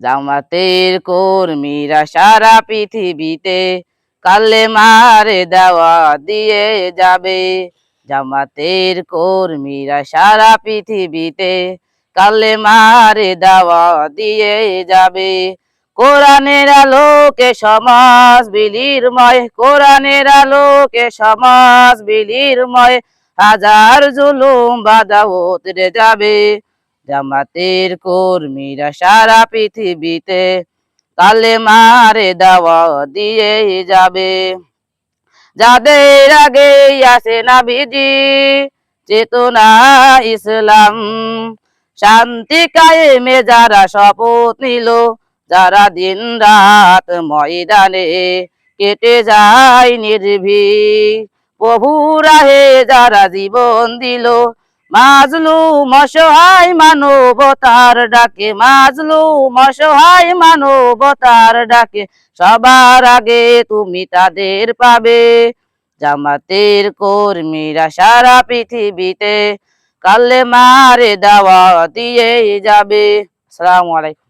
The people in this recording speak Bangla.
জামাতের কর্মীরা সারা পৃথিবীতে কালে মারে দেওয়া দিয়ে যাবে। জামাতের কর্মীরা সারা পৃথিবীতে কালে মারে দেওয়া দিয়ে যাবে। কোরআনের আলোকে সমাজ বিলিরময় কোরআনের আলোকে সমাজ বিলিরময় হাজার জুলুম বাধা উতরে যাবে। জামাতের কর্মীরা সারা পৃথিবীতে কালে মারে দেওয়া দিয়ে যাবে। যাদের আগে আসে না বিজি চেতনা, ইসলাম, শান্তি কায়েমে যারা শপথ নিল, যারা দিন রাত ময়দানে কেটে যায় নির্ভীক প্রভু রাহে যারা জীবন দিল মাজলু অসহায় মানবতার ডাকে মাজলু অসহায় মানবতার ডাকে, সবার আগে তুমি তাদের পাবে। জামাতের কর্মীরা সারা পৃথিবীতে কালে মারে দাওয়া দিয়ে যাবে। আসসালামু আলাইকুম।